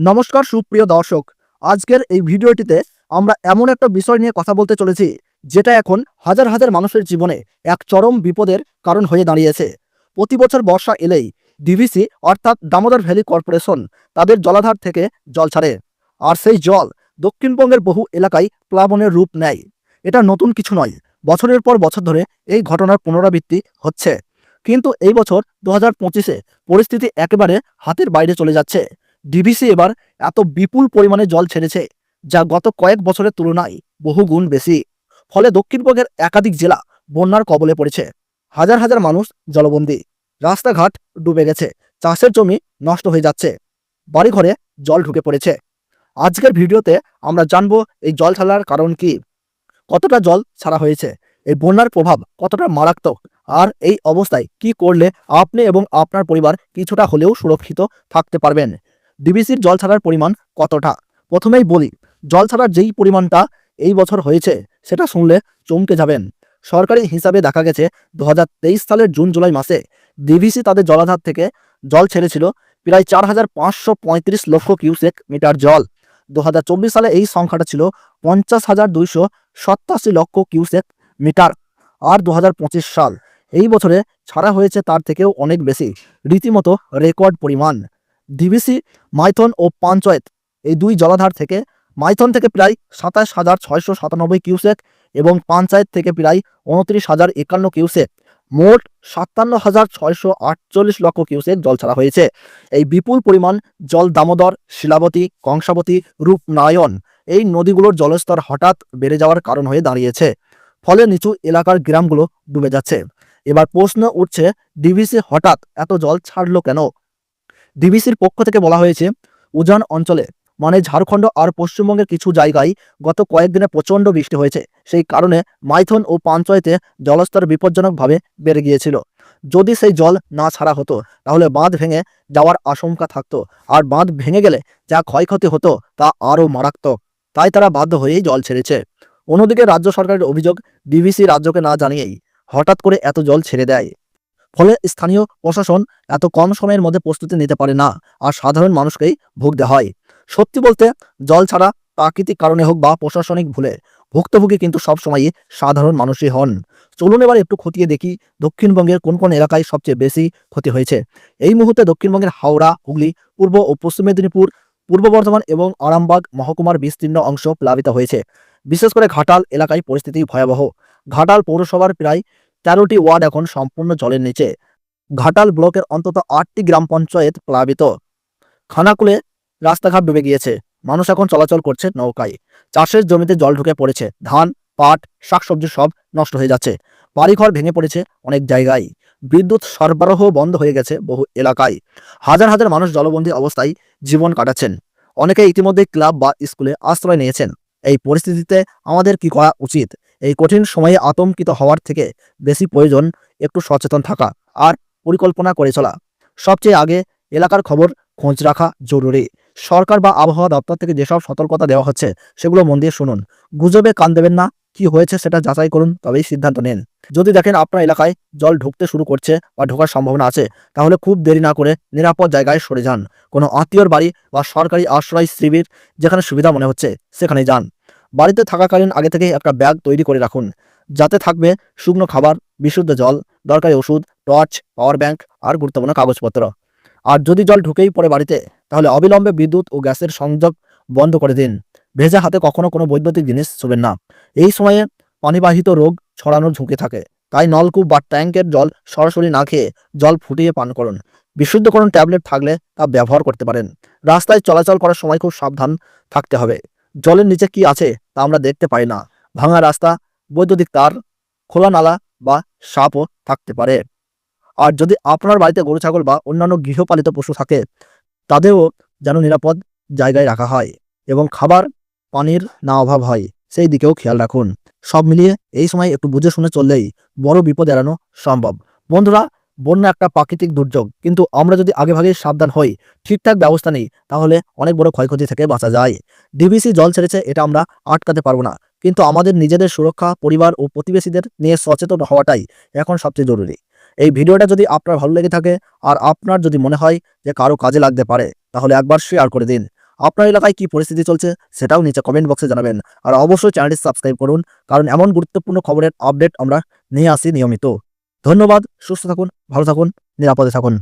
নমস্কার, সুপ্রিয় দর্শক। আজকের এই ভিডিওটিতে আমরা এমন একটা বিষয় নিয়ে কথা বলতে চলেছি, যেটা এখন হাজার হাজার মানুষের জীবনে এক চরম বিপদের কারণ হয়ে দাঁড়িয়েছে। প্রতি বছর বর্ষা এলেই ডিভিসি অর্থাৎ দামোদর ভ্যালি কর্পোরেশন তাদের জলাধার থেকে জল ছাড়ে, আর সেই জল দক্ষিণবঙ্গের বহু এলাকায় প্লাবনের রূপ নেয়। এটা নতুন কিছু নয়, বছরের পর বছর ধরে এই ঘটনার পুনরাবৃত্তি হচ্ছে। কিন্তু এই বছর দু হাজার পঁচিশে পরিস্থিতি একেবারে হাতের বাইরে চলে যাচ্ছে। ডিভিসি এবার এত বিপুল পরিমাণে জল ছেড়েছে, যা গত কয়েক বছরের তুলনায় বহু গুণ বেশি। ফলে দক্ষিণবঙ্গের একাধিক জেলা বন্যার কবলে পড়েছে। হাজার হাজার মানুষ জলবন্দী। রাস্তাঘাট ডুবে গেছে। চাষের জমি নষ্ট হয়ে যাচ্ছে। বাড়িঘরে জল ঢুকে পড়েছে। আজকের ভিডিওতে আমরা জানব এই জল ছাড়ার কারণ কি? কতটা জল ছাড়া হয়েছে? এই বন্যার প্রভাব কতটা মারাত্মক? আর এই অবস্থায় কি করলে আপনি এবং আপনার পরিবার কিছুটা হলেও সুরক্ষিত থাকতে পারবেন? ডিবিসির জল ছাড়ার পরিমাণ কতটা? প্রথমেই বলি, জল ছাড়ার যেই পরিমাণটা এই বছর হয়েছে, সেটা শুনলে চমকে যাবেন। সরকারি হিসাবে দেখা গেছে দু হাজার তেইশ সালের জুন, জুলাই মাসে ডিভিসি তাদের জলাধার থেকে জল ছেড়েছিল প্রায় চার হাজার পাঁচশো পঁয়ত্রিশ লক্ষ কিউসেক মিটার জল। দু হাজার চব্বিশ সালে এই সংখ্যাটা ছিল পঞ্চাশ হাজার দুইশো সত্তাশি লক্ষ কিউসেক মিটার। আর দু হাজার পঁচিশ সাল, এই বছরে ছাড়া হয়েছে তার থেকেও অনেক বেশি। রীতিমতো রেকর্ড পরিমাণ। ডিভিসি মাইথন ও পাঞ্চয়েত এই দুই জলাধার থেকে মাইথন থেকে প্রায় সাতাশ হাজার ছয়শো সাতানব্বই কিউসেক এবং পঞ্চায়েত থেকে প্রায় উনত্রিশ হাজার একান্ন কিউসেক। মোট সাতান্ন হাজার ছয়শো আটচল্লিশ লক্ষ কিউসেক জল ছাড়া হয়েছে। এই বিপুল পরিমাণ জল দামোদর, শিলাবতী, কংসাবতী রূপনায়ন এই নদীগুলোর জলস্তর হঠাৎ বেড়ে যাওয়ার কারণ হয়ে দাঁড়িয়েছে। ফলে নিচু এলাকার গ্রামগুলো ডুবে যাচ্ছে। এবার প্রশ্ন উঠছে ডিভিসি হঠাৎ এত জল ছাড়লো কেন? ডিভিসির পক্ষ থেকে বলা হয়েছে, উজান অঞ্চলে মানে ঝাড়খণ্ড আর পশ্চিমবঙ্গের কিছু জায়গায় গত কয়েকদিনে প্রচণ্ড বৃষ্টি হয়েছে। সেই কারণে মাইথন ও পাঞ্চয়েতে জলস্তর বিপজ্জনকভাবে বেড়ে গিয়েছিল। যদি সেই জল না ছাড়া হতো, তাহলে বাঁধ ভেঙে যাওয়ার আশঙ্কা থাকতো। আর বাঁধ ভেঙে গেলে যা ক্ষয়ক্ষতি হতো, তা আরও মারাত্মক। তাই তারা বাধ্য হয়েই জল ছেড়েছে। অন্যদিকে রাজ্য সরকারের অভিযোগ ডিভিসি রাজ্যকে না জানিয়েই হঠাৎ করে এত জল ছেড়ে দেয়। ফলে স্থানীয় প্রশাসন এত কম সময়ের মধ্যে প্রস্তুতি নিতে পারে না আর সাধারণ মানুষকেই ভুগতে হয়। সত্যি বলতে, জল ছাড়া প্রাকৃতিক কারণে হোক বা প্রশাসনিক ভুলে, ভুক্তভোগী কিন্তু সবসময়ই সাধারণ মানুষই হন। চলুন এবার একটু খতিয়ে দেখি দক্ষিণবঙ্গের কোন কোন এলাকায় সবচেয়ে বেশি ক্ষতি হয়েছে। এই মুহূর্তে দক্ষিণবঙ্গের হাওড়া, হুগলি, পূর্ব ও পশ্চিম মেদিনীপুর, পূর্ব বর্ধমান এবং আরামবাগ মহকুমার বিস্তীর্ণ অংশ প্লাবিত হয়েছে। বিশেষ করে ঘাটাল এলাকায় পরিস্থিতি ভয়াবহ। ঘাটাল পৌরসভার প্রায় তেরোটি ওয়ার্ড এখন সম্পূর্ণ জলের নিচে। ঘাটাল ব্লকের অন্তত আটটি গ্রাম পঞ্চায়েত প্লাবিত। খানাকুলে রাস্তাঘাট ডুবে গিয়েছে। মানুষ এখন চলাচল করছে নৌকায়। চাষের জমিতে জল ঢুকে পড়েছে। ধান, পাট, শাকসবজি সব নষ্ট হয়ে যাচ্ছে। বাড়িঘর ভেঙে পড়েছে অনেক জায়গায়। বিদ্যুৎ সরবরাহ বন্ধ হয়ে গেছে বহু এলাকায়। হাজার হাজার মানুষ জলবন্দী অবস্থায় জীবন কাটাচ্ছেন। অনেকে ইতিমধ্যে ক্লাব বা স্কুলে আশ্রয় নিয়েছেন। এই পরিস্থিতিতে আমাদের কি করা উচিত? এই কঠিন সময়ে আতঙ্কিত হওয়ার থেকে বেশি প্রয়োজন একটু সচেতন থাকা আর পরিকল্পনা করে চলা। সবচেয়ে আগে এলাকার খবর খোঁজ রাখা জরুরি। সরকার বা আবহাওয়া দপ্তর থেকে যেসব সতর্কতা দেওয়া হচ্ছে, সেগুলো মন দিয়ে শুনুন। গুজবে কান দেবেন না, কি হয়েছে সেটা যাচাই করুন, তবেই সিদ্ধান্ত নিন। যদি দেখেন আপনার এলাকায় জল ঢুকতে শুরু করছে বা ঢোকার সম্ভাবনা আছে, তাহলে খুব দেরি না করে নিরাপদ জায়গায় সরে যান। কোনো আত্মীয়র বাড়ি বা সরকারি আশ্রয় শিবির যেখানে সুবিধা মনে হচ্ছে সেখানে যান। বাড়িতে থাকাকালীন আগে থেকে একটা ব্যাগ তৈরি করে রাখুন। যাতে থাকবে শুকনো খাবার, বিশুদ্ধ জল, দরকারি ওষুধ, টর্চ, পাওয়ার ব্যাংক আর গুরুত্বপূর্ণ কাগজপত্র। আর যদি জল ঢুকেই পড়ে বাড়িতে, তাহলে অবিলম্বে বিদ্যুৎ ও গ্যাসের সংযোগ বন্ধ করে দিন। ভেজা হাতে কখনো কোনো বৈদ্যুতিক জিনিস ছুবেন না। এই সময়ে পানিবাহিত রোগ ছড়ানোর ঝুঁকি থাকে। তাই নলকূপ বা ট্যাঙ্কের জল সরাসরি না খেয়ে জল ফুটিয়ে পান করুন। বিশুদ্ধকরণ ট্যাবলেট থাকলে তা ব্যবহার করতে পারেন। রাস্তায় চলাচল করার সময় খুব সাবধান থাকতে হবে। জলের নিচে কি আছে তা আমরা দেখতে পাই না। ভাঙা রাস্তা, বৈদ্যুতিক তার, খোলা নালা বা সাপও থাকতে পারে। আর যদি আপনার বাড়িতে গরু, ছাগল বা অন্যান্য গৃহপালিত পশু থাকে, তাদেরও যেন নিরাপদ জায়গায় রাখা হয় এবং খাবার, পানির না অভাব হয়, সেই দিকেও খেয়াল রাখুন। সব মিলিয়ে এই সময় একটু বুঝে শুনে চললেই বড় বিপদ এড়ানো সম্ভব। বন্ধুরা বন্যা একটা প্রাকৃতিক দুর্যোগ। কিন্তু আমরা যদি আগেভাগে সাবধান হই, ঠিকঠাক ব্যবস্থা নেই, তাহলে অনেক বড় ক্ষয়ক্ষতি থেকে বাঁচা যায়। ডিবিসি জল ছেড়েছে, এটা আমরা আটকাতে পারব না। কিন্তু আমাদের নিজেদের সুরক্ষা, পরিবার ও প্রতিবেশীদের নিয়ে সচেতন হওয়াটাই এখন সবচেয়ে জরুরি। এই ভিডিওটা যদি আপনার ভালো লেগে থাকে, আর আপনার যদি মনে হয় যে কারও কাজে লাগতে পারে, তাহলে একবার শেয়ার করে দিন। আপনার এলাকায় কি পরিস্থিতি চলছে, সেটাও নিচে কমেন্ট বক্সে জানাবেন। আর অবশ্যই চ্যানেলটি সাবস্ক্রাইব করুন, কারণ এমন গুরুত্বপূর্ণ খবরের আপডেট আমরা নিয়ে আসি নিয়মিত। ধন্যবাদ সুস্থ থাকুন ভালো থাকুন নিরাপদে থাকুন।